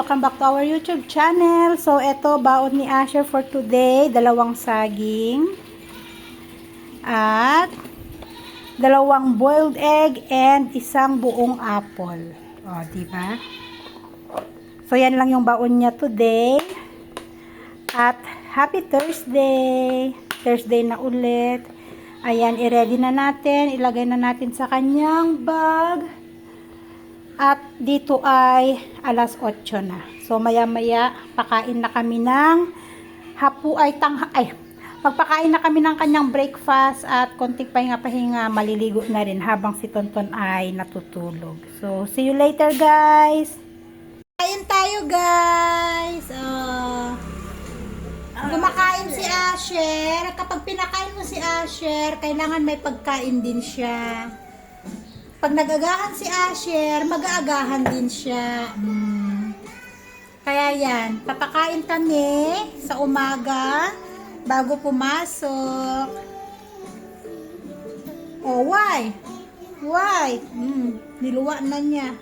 Welcome back to our YouTube channel. So, ito, baon ni Asher for today. Dalawang saging. At, dalawang boiled egg and isang buong apple. O, di ba? So, yan lang yung baon niya today. At, happy Thursday! Thursday na ulit. Ayan, i-ready na natin. Ilagay na natin sa kanyang bag. At dito ay alas 8 na. So maya-maya pakain na kami ng hapu ay tang ay magpakain na kami ng kanyang breakfast at konting pahinga-pahinga maliligo na rin habang si Tonton ay natutulog. So see you later guys. Kain tayo guys. Oh. Kumakain si Asher. Kapag pinakain mo si Asher, kailangan may pagkain din siya. Pag nagagahan si Asher, mag-aagahan din siya. Kaya yan, papakain kami sa umaga bago pumasok. Oh, why? Why? Mm, niluwa na niya.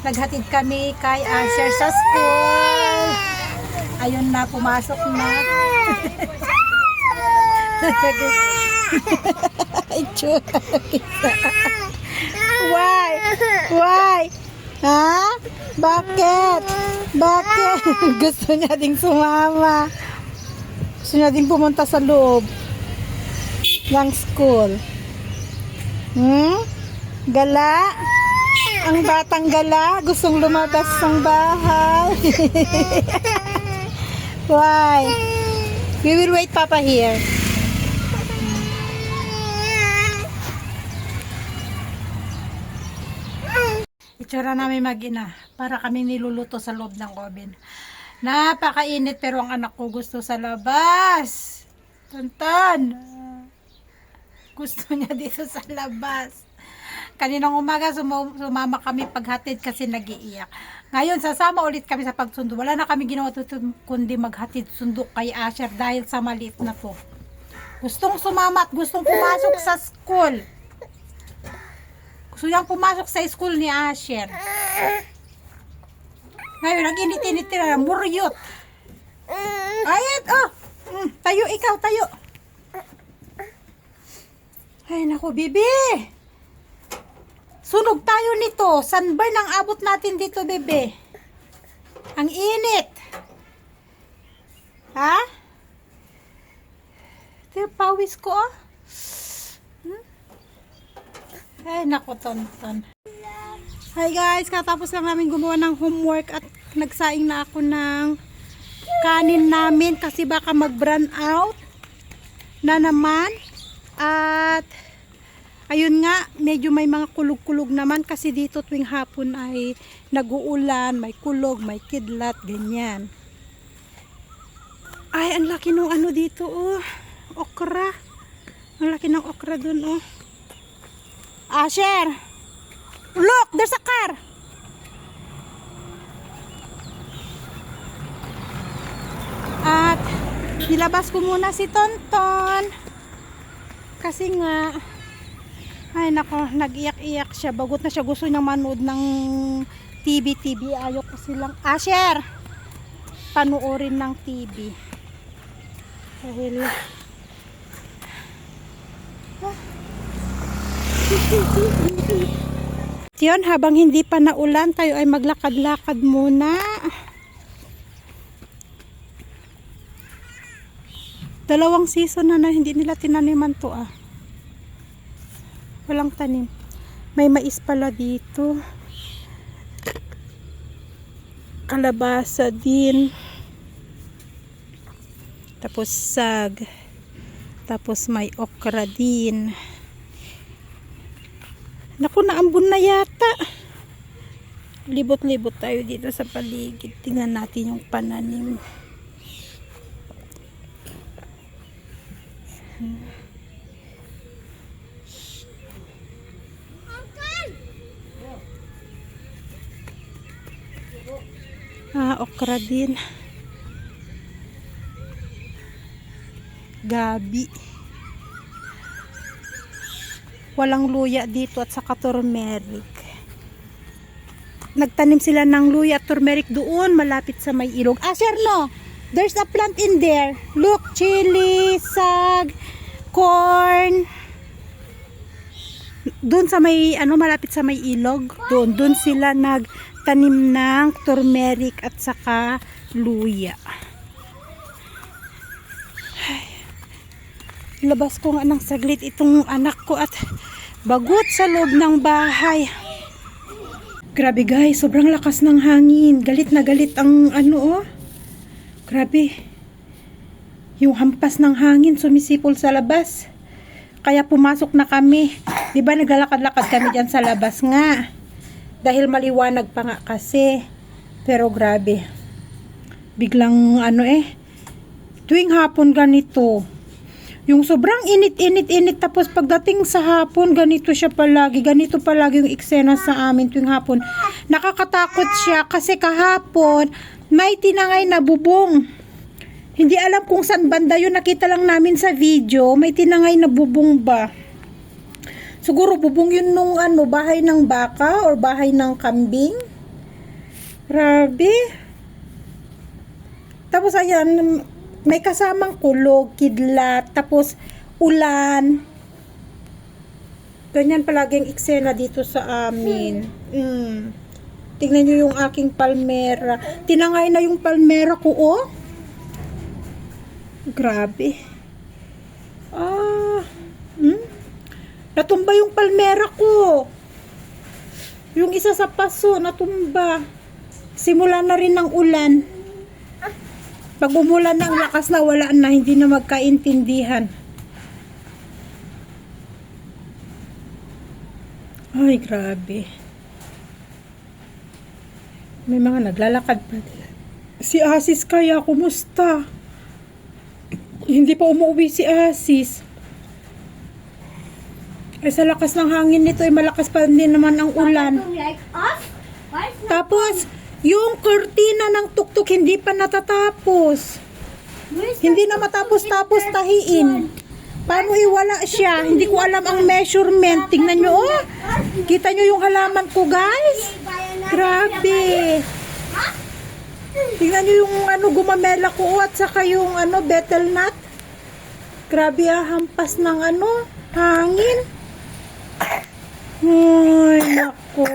Naghatid kami kay Asher sa school. Ayun na, pumasok na. Itsura kita. Why? Why? Ha? Bakit? Bakit? Gusto niya ding sumama. Gusto niya ding pumunta sa loob ng school. Hmm? Gala? Ang batang gala? Gustong lumabas ng bahay. Why? We will wait Papa here. Itsura namin mag-ina para kami niluluto sa loob ng oven. Napakainit pero ang anak ko gusto sa labas. Tantan. Gusto niya dito sa labas. Kaninang umaga suma- sumama kami paghatid kasi nagiiyak. Ngayon sasama ulit kami sa pagsundo. Wala na kami ginawa kundi maghatid sundo kay Asher dahil sa maliit na to. Gustong sumama at gustong pumasok sa school. Gusto niyang pumasok sa school ni Asher. Ngayon, ang init-init na muryot. Ayat, oh! Mm, tayo, ikaw, tayo. Ay, naku, bibi. Sunog tayo nito. Sunburn ang abot natin dito, bebe. Ang init. Ha? Ito pawis ko, ah. Ay, naku, tonton. Hi guys, katapos lang namin gumawa ng homework at nagsaing na ako ng kanin namin kasi baka mag-brand out na naman. At ayun nga, medyo may mga kulog-kulog naman kasi dito tuwing hapon ay nag-uulan, may kulog, may kidlat, ganyan. Ay, ang laki ng ano dito, oh. Okra. Ang laki ng okra dun, oh. Asher! Look! There's a car! At nilabas ko muna si Tonton. Kasi nga ay nako, nag-iyak-iyak siya. Bagot na siya gusto niyang manood ng TV-TV. Ayaw ko silang Asher! Panuorin ng TV. Dahil Yun, habang hindi pa naulan, tayo ay maglakad-lakad muna. Dalawang season na na hindi nila tinaniman to ah. Walang tanim. May mais pala dito. Kalabasa din. Tapos sag. Tapos may okra din. Naku, naambun na yata. Libot-libot tayo dito sa paligid. Tingnan natin yung pananim. Ah, okra din. Gabi. Walang luya dito at saka turmeric. Nagtanim sila ng luya at turmeric doon malapit sa may ilog. Ah, sir, no. There's a plant in there. Look, chili, sag, corn. Doon sa may ano malapit sa may ilog, doon doon sila nagtanim ng turmeric at saka luya. Labas ko nga ng saglit itong anak ko at bagot sa loob ng bahay. Grabe guys, sobrang lakas ng hangin. Galit na galit ang ano oh. Grabe. Yung hampas ng hangin sumisipol sa labas. Kaya pumasok na kami. 'Di ba naglalakad-lakad kami diyan sa labas nga. Dahil maliwanag pa nga kasi. Pero grabe. Biglang ano eh. Tuwing hapon ganito. Yung sobrang init-init-init tapos pagdating sa hapon, ganito siya palagi. Ganito palagi yung eksena sa amin tuwing hapon. Nakakatakot siya kasi kahapon may tinangay na bubong. Hindi alam kung saan banda yun. Nakita lang namin sa video. May tinangay na bubong ba? Siguro bubong yun nung ano, bahay ng baka or bahay ng kambing. Grabe. Tapos ayan, may kasamang kulog, kidlat, tapos ulan. Ganyan palaging eksena dito sa amin. Mm. Tingnan nyo yung aking palmera. Tinangay na yung palmera ko, oh. Grabe. Ah. Hmm? Natumba yung palmera ko. Yung isa sa paso, natumba. Simula na rin ng ulan. Pag umulan ng lakas na wala na, hindi na magkaintindihan. Ay, grabe. May mga naglalakad pa. Si Asis kaya, kumusta? Hindi pa umuwi si Asis. Ay, sa lakas ng hangin nito, ay malakas pa din naman ang ulan. Tapos, yung kurtina ng tuktok hindi pa natatapos. Hindi na matapos-tapos tahiin. Paano iwala siya? Hindi ko alam ang measurement. Tingnan nyo, oh. Kita nyo yung halaman ko, guys. Grabe. Tingnan nyo yung ano, gumamela ko, oh, at saka yung ano, betel nut. Grabe, ah, hampas ng ano, hangin. Ay, nako.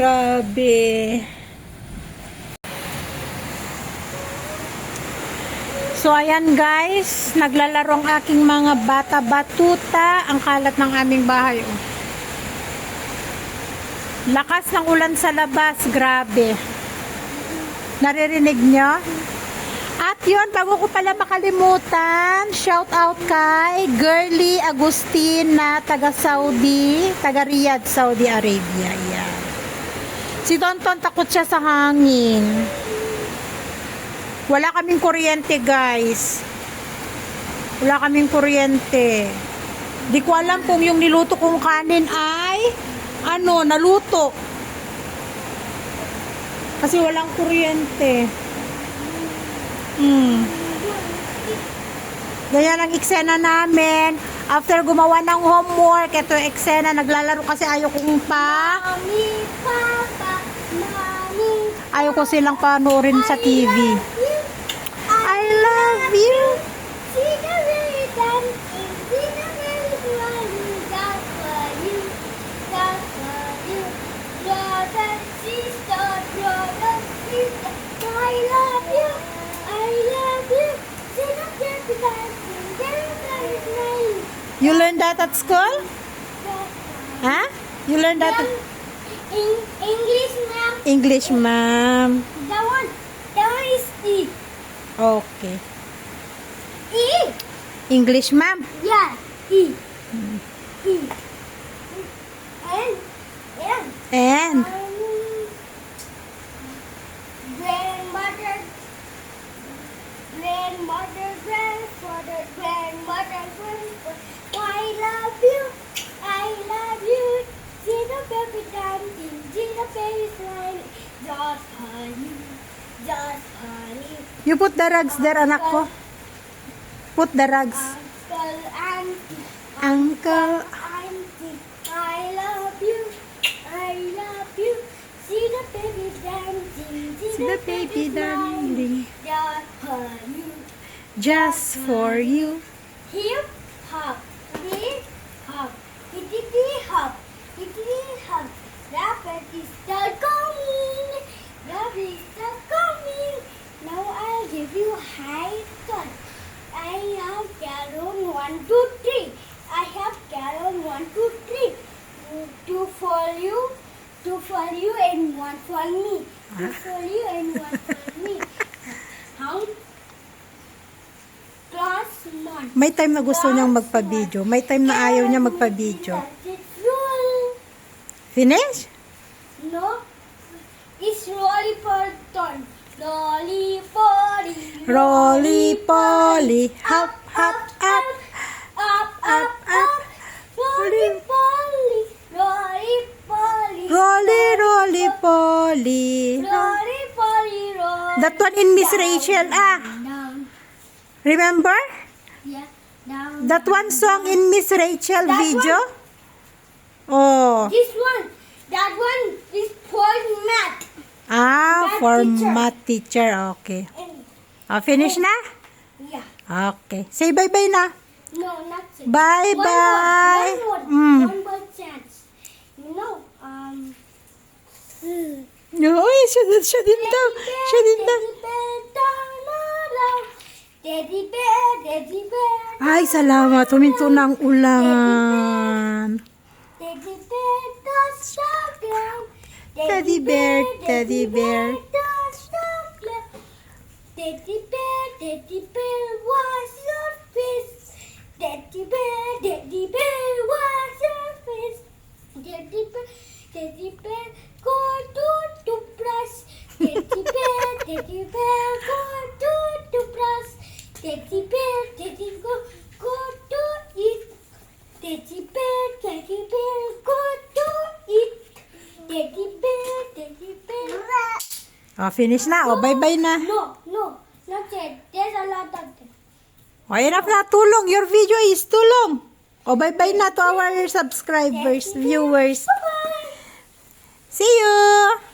Grabe. So ayan guys, naglalaro ang aking mga bata batuta ang kalat ng aming bahay. oh. Lakas ng ulan sa labas, grabe. Naririnig nyo? At yun, bago ko pala makalimutan, shout out kay Girly Agustin na taga Saudi, taga Riyadh, Saudi Arabia. Yan. Si Tonton takot siya sa hangin. Wala kaming kuryente, guys. Wala kaming kuryente. Di ko alam kung yung niluto kong kanin ay ano, naluto. Kasi walang kuryente. Hmm. Ganyan ang eksena namin. After gumawa ng homework, ito eksena, naglalaro kasi ayaw kong pa. Papa, Mommy. Ayaw ko silang panoorin sa TV. I love you. You, that's for you. Brother, sister, brother, sister, I love you, I love you. See the very dancing, see the very smiling, You learn that at school? Ha? You learn that at In English, ma'am, English, ma'am. that one, that one is E. Okay. E? English, ma'am. Yeah, E. E. And, and, And, um, grandmother, grandmother, grandfather, grandmother, grandfather, I love you, I love you. See the baby dancing, see the baby smiling, just for you, just for you. you put the rugs there, anak ko. Put the rugs. Uncle, auntie, uncle. auntie. I love you. I love you. See the baby dancing. See, See the baby dancing. Just for you. Just for you. Hip hop, hip hop, hippity hop, hippity hop. Rabbit is start for me. Two for you and one for me. How? Plus one. May time na gusto niyang magpa-video. May time na ayaw niya magpa-video. Finish? No. It's lollipop turn. Lollipop. Rolly poly, hop hop up. Up, up, up. Lollipop. Lollipop. Rolly rolly poly. Lollipop. Lollipop. That one in Miss Rachel ah. Remember? Yeah. Down. That one song in Miss Rachel That video? Oh. This one. That one is for math. Ah, Math for teacher. math teacher. Okay. And Ah, finish na? yeah. Okay. Say bye-bye na. No, not it. Bye-bye. One more, one Mm. more, one more siya, siya din daw. Siya din daw. Teddy bear. Teddy bear. Ay, salamat. Huminto ng ulan. Teddy bear, the ground. Teddy bear, teddy bear. Teddy bear, teddy bear, wash your face. Teddy bear, teddy bear, wash your face. Teddy bear, teddy bear, go to toothbrush. Teddy bear, teddy bear, go to toothbrush. Teddy bear, teddy go, go to eat. Teddy bear, teddy bear, go to eat. Teddy bear, teddy bear. Oh, finish na. Oh, bye-bye na. No, no, not yet. There's a lot of them. Oh, enough na. Tulong. Your video is too long. Oh, bye-bye na to our subscribers, viewers. Bye-bye. See you!